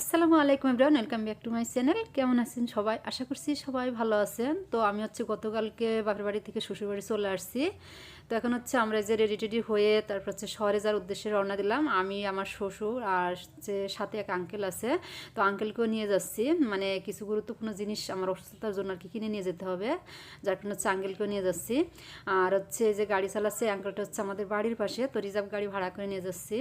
আসসালামু আলাইকুম Ibrahim welcome back to my channel কেমন আছেন সবাই? আশা করছি সবাই ভালো আছেন। তো আমি হচ্ছে গতকালকে বাপের বাড়ি থেকে শ্বশুরবাড়ি চলে আসছি। তো এখন হচ্ছে আমরা যে রেডি টেডি হয়ে তারপর হচ্ছে শহরে যাওয়ার উদ্দেশ্যে রওনা দিলাম। আমি, আমার শ্বশুর আর যে সাথে এক আঙ্কেল আছে। তো আঙ্কেলকেও নিয়ে যাচ্ছি। মানে কিছু গুরুত্বপূর্ণ জিনিস আমার অসুস্থতার জন্য আর কি কিনে নিয়ে যেতে হবে। যার কারণে হচ্ছে আঙ্কেলকেও নিয়ে যাচ্ছি। আর হচ্ছে যে গাড়ি চালাচ্ছে আঙ্কেলটা হচ্ছে আমাদের বাড়ির পাশে। তো রিজার্ভ গাড়ি ভাড়া করে নিয়ে যাচ্ছি।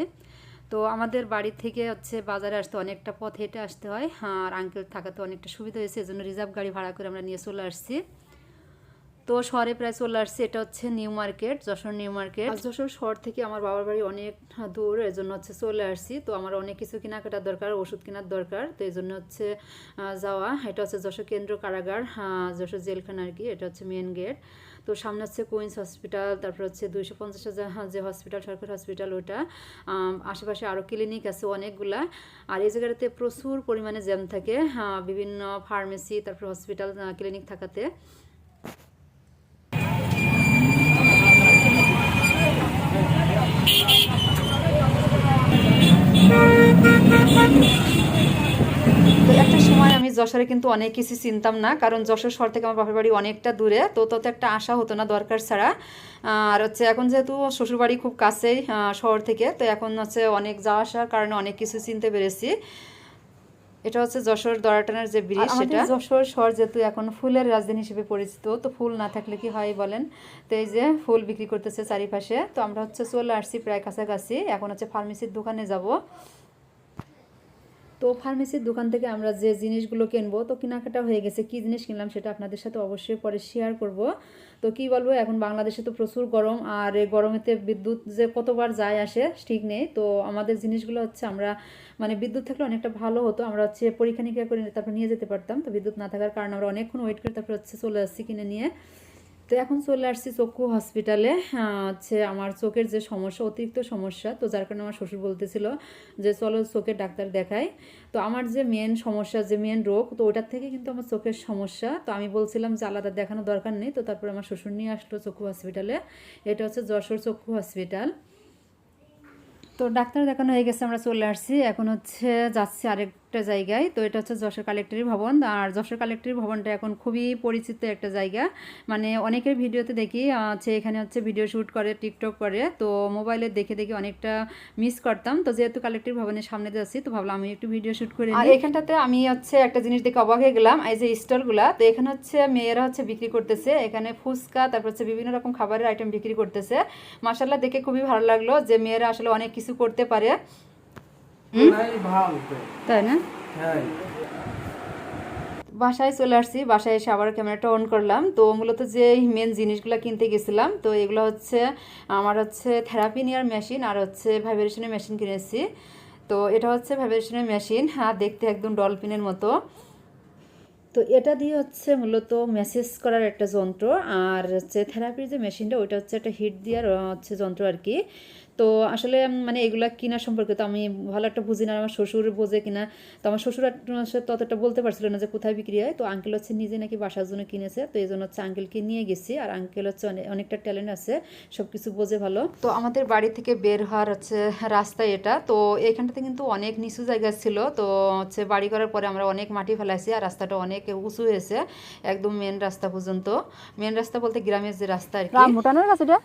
তো আমাদের বাড়ি থেকে হচ্ছে বাজারে আসতে অনেকটা পথ হেঁটে আসতে হয়। আর আঙ্কেল থাকাতে অনেকটা সুবিধা হয়েছে। এজন্য রিজার্ভ গাড়ি ভাড়া করে আমরা নিয়ে চলে আসছি। তো শহরে প্রায় চলে আসছি, এটা হচ্ছে new market, Jessore new market. Jessore শহর থেকে আমার বাবার বাড়ি অনেক দূর এর জন্য হচ্ছে চলে আসছি। তো আমার অনেক কিছু কেনাকাটার দরকার, ওষুধ কেনার দরকার। তো এই জন্য হচ্ছে যাওয়া। এটা হচ্ছে যশোর কেন্দ্র কারাগার যশোর জেলখানা আর কি, এটা হচ্ছে মেন গেট তো সামনে হচ্ছে কুইন্স হসপিটাল তারপর হচ্ছে দুইশো পঞ্চাশ হাজার যে হসপিটাল সরকারি হসপিটাল ওটা। আশেপাশে আরও ক্লিনিক আছে অনেকগুলা। আর এই জায়গাটাতে প্রচুর পরিমাণে জ্যাম থাকে বিভিন্ন ফার্মেসি তারপর হসপিটাল ক্লিনিক থাকাতে। যশোরে কিন্তু অনেক কিছু চিনতাম না কারণ যশোর শহর থেকে আমার বাপের বাড়ি অনেকটা দূরে তো তত একটা আশা হতো না দরকার ছাড়া। আর হচ্ছে এখন যেহেতু শ্বশুরবাড়ি খুব কাছেই শহর থেকে তো এখন হচ্ছে অনেক যাওয়া আসার কারণে অনেক কিছু চিনতে পেরেছি। এটা হচ্ছে যশোর দরাটানের যে ব্রিজ সেটা। যশোর শহর যেহেতু এখন ফুলের রাজধানী হিসেবে পরিচিত তো ফুল না থাকলে কি হয় বলেন? তো এই যে ফুল বিক্রি করতেছে চারিপাশে তো আমরা হচ্ছে চলে আসছি প্রায় কাছাকাছি। এখন হচ্ছে ফার্মেসির দোকানে যাব। তো ফার্মেসির দোকান থেকে আমরা যে জিনিসগুলো কিনবো, তো কেনাকাটা হয়ে গেছে। কি জিনিস কিনলাম সেটা আপনাদের সাথে অবশ্যই পরে শেয়ার করব। তো কি বলব, এখন বাংলাদেশে তো প্রচুর গরম, আর এই গরমেতে বিদ্যুৎ যে কতবার যায় আসে ঠিক নেই। তো আমাদের জিনিসগুলো হচ্ছে আমরা মানে বিদ্যুৎ থাকলে অনেকটা ভালো হতো। আমরা হচ্ছে পরীক্ষা নিরীক্ষা করে তারপর নিয়ে যেতে পারতাম। তো বিদ্যুৎ না থাকার কারণে আমরা অনেকক্ষণ ওয়েট করে তারপর হচ্ছে চলে আসছি কিনে নিয়ে। তো এখন চলে আসছি চক্ষু হসপিটালে হচ্ছে আমার চোখের যে সমস্যা, অতিরিক্ত সমস্যা, তো যার কারণে আমার শ্বশুর বলতেছিল যে চলো চোখের ডাক্তার দেখাই। তো আমার যে মেন সমস্যা, যে মেন রোগ, তো ওটার থেকে কিন্তু আমার চোখের সমস্যা। তো আমি বলছিলাম যে আলাদা দেখানো দরকার নেই। তো তারপর আমার শ্বশুর নিয়ে আসলো চক্ষু হসপিটালে এটা হচ্ছে যশোর চক্ষু হসপিটাল তো ডাক্তার দেখানো হয়ে গেছে, আমরা চলে আসছি। এখন হচ্ছে যাচ্ছি আরেকটা জায়গায়। তো এটা হচ্ছে যশোর কালেক্টরি ভবন। আর যশোর কালেক্টরি ভবনটা এখন খুবই পরিচিত একটা জায়গা। মানে অনেকের ভিডিওতে দেখি হচ্ছে এখানে হচ্ছে ভিডিও শ্যুট করে টিকটক করে। তো মোবাইলে দেখে দেখে অনেকটা মিস করতাম। তো যেহেতু কালেক্টরি ভবনের সামনে যাচ্ছি তো ভাবলাম আমি একটু ভিডিও শ্যুট করে আর এখানটাতে আমি হচ্ছে একটা জিনিস দেখে অবাক হয়ে গেলাম এই যে স্টলগুলা তো এখানে হচ্ছে মেয়েরা হচ্ছে বিক্রি করতেছে। এখানে ফুচকা তারপর হচ্ছে বিভিন্ন রকম খাবারের আইটেম বিক্রি করতেছে। মাসাল্লাহ দেখে খুবই ভালো লাগল যে মেয়েরা আসলে অনেক কিছু করতে পারে। তাই না? হ্যাঁ। বাসায় চলে আসছি বাসায় এসে আবার ক্যামেরাটা অন করলাম। তো মূলত যে মেন জিনিসগুলো কিনতে গেছিলাম তো এগুলো হচ্ছে আমার হচ্ছে থেরাপি নেওয়ার মেশিন আর হচ্ছে ভাইব্রেশনের মেশিন কিনেছি। তো এটা হচ্ছে ভাইব্রেশনের মেশিন হ্যাঁ দেখতে একদম ডলফিনের মতো। তো এটা দিয়ে হচ্ছে মূলত মেসেজ করার একটা যন্ত্র আর হচ্ছে থেরাপির যে মেশিনটা ওইটা হচ্ছে একটা হিট দেওয়ার হচ্ছে যন্ত্র আর কি। তো আসলে মানে এগুলা কিনা সম্পর্কে তো আমি ভালো একটা বুঝি না আমার শ্বশুর বোঝে কিনা। তো আমার শ্বশুর ততটা বলতে পারছিল না যে কোথায় বিক্রি হয়। তো আঙ্কেল হচ্ছে নিজে নাকি বাসার জন্য কিনেছে। তো এই জন্য হচ্ছে আঙ্কেলকে নিয়ে গেছি। আর আঙ্কেল হচ্ছে অনেকটা ট্যালেন্ট আছে সব কিছু বোঝে ভালো। তো আমাদের বাড়ি থেকে বের হওয়ার হচ্ছে রাস্তা এটা। তো এখানটাতে কিন্তু অনেক নিচু জায়গা ছিল। তো হচ্ছে বাড়ি করার পরে আমরা অনেক মাটি ফেলাইছি, আর রাস্তাটা অনেক উঁচু হয়েছে। একদম মেন রাস্তা পর্যন্ত। মেন রাস্তা বলতে গ্রামের যে রাস্তা আর কি এটা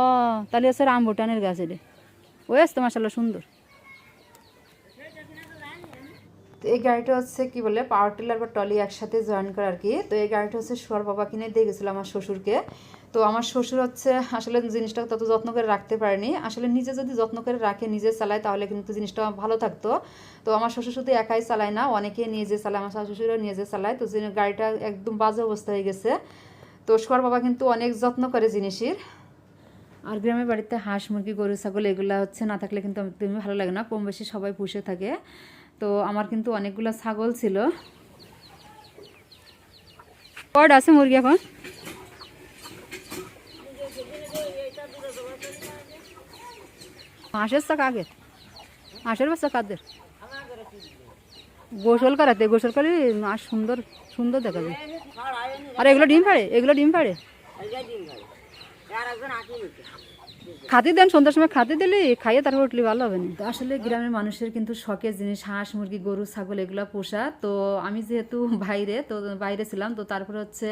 ও, তাহলে রাম ভুটানের গাছ এটা। ওই আসতো মাসাল্লাহ সুন্দর। তো এই গাড়িটা হচ্ছে কি বলে পাওয়ার টিলার বা টলি একসাথে জয়েন করা আর কি। তো এই গাড়িটা হচ্ছে সোয়ার বাবা কিনে দিয়ে গেছিল আমার শ্বশুরকে। তো আমার শ্বশুর হচ্ছে আসলে জিনিসটা তত যত্ন করে রাখতে পারেনি। আসলে নিজে যদি যত্ন করে রাখে, নিজে চালায়, তাহলে কিন্তু জিনিসটা ভালো থাকতো। তো আমার শ্বশুর শুধু একাই চালায় না, অনেকে নিয়ে যে চালায়, আমার শ্বশুরও নিয়ে যে চালায়। তো গাড়িটা একদম বাজে অবস্থা হয়ে গেছে। তো সোয়ার বাবা কিন্তু অনেক যত্ন করে জিনিসের। আর গ্রামের বাড়িতে হাঁস, মুরগি, গরু, ছাগল, এগুলো হচ্ছে না থাকলে কিন্তু একদমই ভালো লাগে না। কম বেশি সবাই পুষে থাকে। তো আমার কিন্তু অনেকগুলো ছাগল ছিল। কয়টা আছে মুরগি এখন? হাঁসের চাক আগে। হাঁসের বাচ্চা কাদের? গোসল করাতে, গোসল করে মাছ সুন্দর সুন্দর দেখা যায় আর এগুলো ডিম ফাড়ে, এগুলো ডিম ফাড়ে। யாராவது நான் கீழே খাতি দেন, সন্ধ্যার সময় খাতি দিলি, খাইয়ে তারপর উঠলে, ভালো হবে না। আসলে গ্রামের মানুষের কিন্তু শখের জিনিস, হাঁস, মুরগি, গরু, ছাগল, এগুলো পোষা। তো আমি যেহেতু বাইরে, তো বাইরে ছিলাম, তো তারপরে হচ্ছে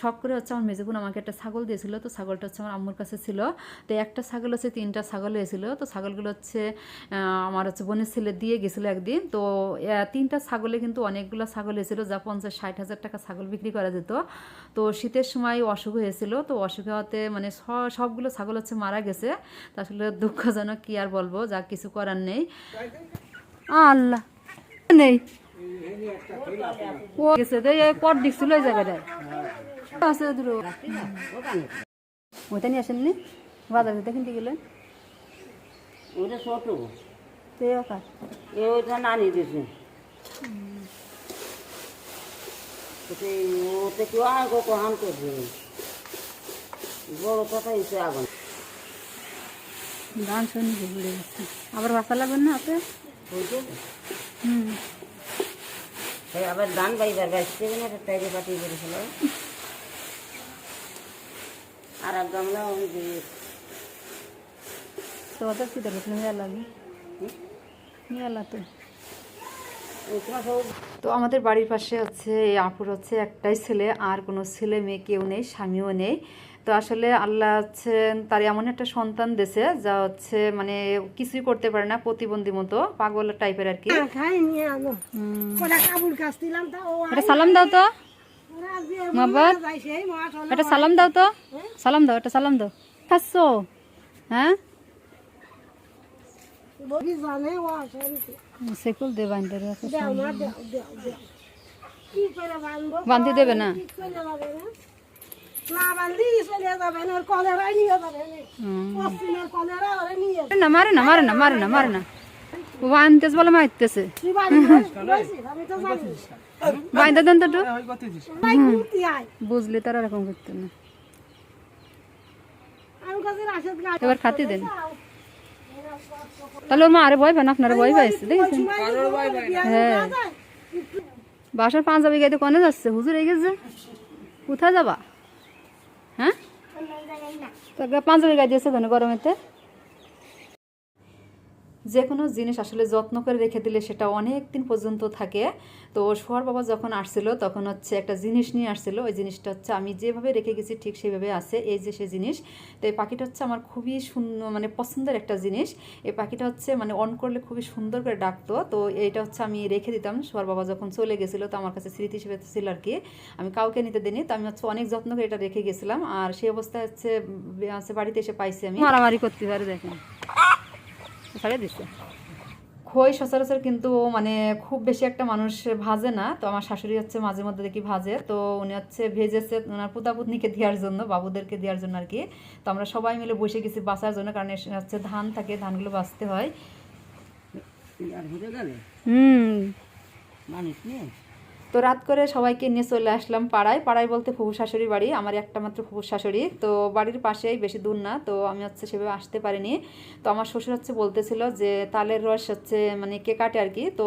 শখ করে হচ্ছে আমার মেজেপুন আমাকে একটা ছাগল দিয়েছিল, তো ছাগলটা হচ্ছে আমার আম্মুর কাছে ছিল। তো একটা ছাগল হচ্ছে, তিনটা ছাগল হয়েছিল। তো ছাগলগুলো হচ্ছে আমার হচ্ছে বোনের ছেলে দিয়ে গেছিল একদিন। তো তিনটা ছাগলে কিন্তু অনেকগুলো ছাগল হয়েছিল, যা পঞ্চাশ, ষাট হাজার টাকা ছাগল বিক্রি করা যেত। তো শীতের সময় অসুখ হয়েছিল, তো অসুখ হওয়াতে মানে সবগুলো ছাগল হচ্ছে মারা গেছে। তা আসলে দুঃখজনক কি আর বলব যা কিছু করার নেই। আল্লাহ। নেই। ও গেছে তো এই পট দিচ্ছিল এই জায়গাটায় আছে দূর। ওইটা নিয়ে আসেননি? বাজার থেকে কিনতে গেলেন ওটা ছোট। ওইটা নানি দিছে। ওতে ওতে কেউ আগে কহান করছে বড় কথা হিসেবে আগুন ধান শুনি ভুলে গেছে আবার বাসা লাগবেন না আপনি হুম। আবার ধান বাইবার বাইশতে গেলে একটা টাইরে পাঠিয়ে করেছিল। আর এক গামলা যে তো ওদের কি দেখেছিল মেয়ে লাগে মেয়ে তো। তো আমাদের বাড়ির পাশে হচ্ছে এই আপুর হচ্ছে একটাই ছেলে আর কোনো ছেলে মেয়ে কেউ নেই স্বামীও নেই। তো আসলে আল্লাহ হচ্ছে তার এমন একটা সন্তান দেশে যা হচ্ছে মানে কিছুই করতে পারে না প্রতিবন্ধী মতো পাগল টাইপের আর কি। তা ও এটা সালাম দাও তো। এটা সালাম দাও তো। সালাম দাও এটা সালাম দাও। খাচ্ছ? হ্যাঁ? সেকুল দে বান্ধি দেবে না? মারে না না না না। বলে মারতেছে। বুঝলি তারা এরকম করতে না। এবার খাতে দেন। তাহলে ওর মা আরে ভয় পান আপনারা ভয় পাইছে, দেখেছেন? হ্যাঁ। বাসার পাঞ্জাবি গাইতে কনে যাচ্ছে? হুজুর এই গেছে কোথায় যাবা? হ্যাঁ? পাঞ্জাবি গাই দিয়েছে কেন গরমেতে? যে কোনো জিনিস আসলে যত্ন করে রেখে দিলে সেটা অনেক দিন পর্যন্ত থাকে। তো সোহার বাবা যখন আসছিল, তখন হচ্ছে একটা জিনিস নিয়ে আসছিল। ওই জিনিসটা হচ্ছে আমি যেভাবে রেখে গেছি ঠিক সেভাবে আছে, এই যে সে জিনিস। তো এই পাখিটা হচ্ছে আমার খুবই সুন্দর মানে পছন্দের একটা জিনিস। এই পাখিটা হচ্ছে মানে অন করলে খুবই সুন্দর করে ডাকতো। তো এইটা হচ্ছে আমি রেখে দিতাম। সোহার বাবা যখন চলে গেছিল, তো আমার কাছে স্মৃতি হিসেবে ছিল আর কি। আমি কাউকে নিতে দিইনি, তো আমি হচ্ছে অনেক যত্ন করে এটা রেখে গেছিলাম। আর সেই অবস্থায় হচ্ছে বাড়িতে এসে পাইছি আমি। মারামারি করতে পারে দেখেন। ছাড়িয়ে দিচ্ছে খই সচরাচর কিন্তু মানে খুব বেশি একটা মানুষ ভাজে না। তো আমার শাশুড়ি হচ্ছে মাঝে মধ্যে দেখি ভাজে। তো উনি হচ্ছে ভেজেছে ওনার পুতাপুতনিকে দেওয়ার জন্য বাবুদেরকে দেওয়ার জন্য আর কি তো আমরা সবাই মিলে বসে গেছি বাঁচার জন্য কারণ হচ্ছে ধান থাকে ধানগুলো বাঁচতে হয়। আর হতে গেলে? হুম। মানুষ নিয়ে? তো রাত করে সবাইকে নিয়ে চলে আসলাম পাড়ায়। পাড়ায় বলতে ফুপুর শাশুড়ি বাড়ি, আমার একটা মাত্র ফুপুর শাশুড়ি। তো বাড়ির পাশেই বেশি দূর না, তো আমি হচ্ছে সেভাবে আসতে পারিনি। তো আমার শ্বশুর হচ্ছে বলতেছিল যে, তালের রস হচ্ছে মানে কে কাটে আর কি? তো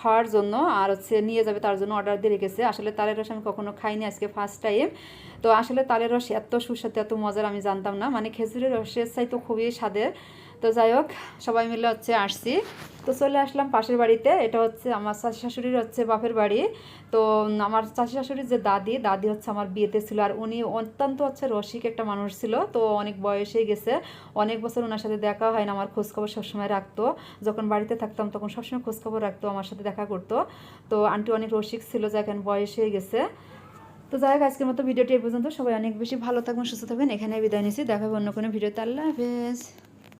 খাওয়ার জন্য আর হচ্ছে নিয়ে যাবে, তার জন্য অর্ডার দিয়ে রেখেছে। আসলে তালের রস আমি কখনো খাইনি আজকে ফার্স্ট টাইম তো আসলে তালের রস এত সুস্বাদু, এত মজার আমি জানতাম না। মানে খেজুরের রসের চাই তো খুবই স্বাদের। তো যাই হোক, সবাই মিলে হচ্ছে আসছি। তো চলে আসলাম পাশের বাড়িতে। এটা হচ্ছে আমার চাষি শাশুড়ির হচ্ছে বাপের বাড়ি। তো আমার চাষি শাশুড়ির যে দাদি দাদি হচ্ছে আমার বিয়েতে ছিল। আর উনি অত্যন্ত হচ্ছে রসিক একটা মানুষ ছিল। তো অনেক বয়সে গেছে। অনেক বছর ওনার সাথে দেখা হয় না। আমার খোঁজখবর সবসময় রাখতো। যখন বাড়িতে থাকতাম, তখন সবসময় খোঁজখবর রাখতো, আমার সাথে দেখা করতো। তো আন্টি অনেক রসিক ছিল যা এখন বয়স হয়ে গেছে। তো যাই হোক, আজকের মতো ভিডিওটি এ পর্যন্ত। সবাই অনেক বেশি ভালো থাকবেন, সুস্থ থাকবেন। এখানে বিদায় নিচ্ছি। দেখাবো অন্য কোনো ভিডিওতে। আল্লাহ হাফেজ।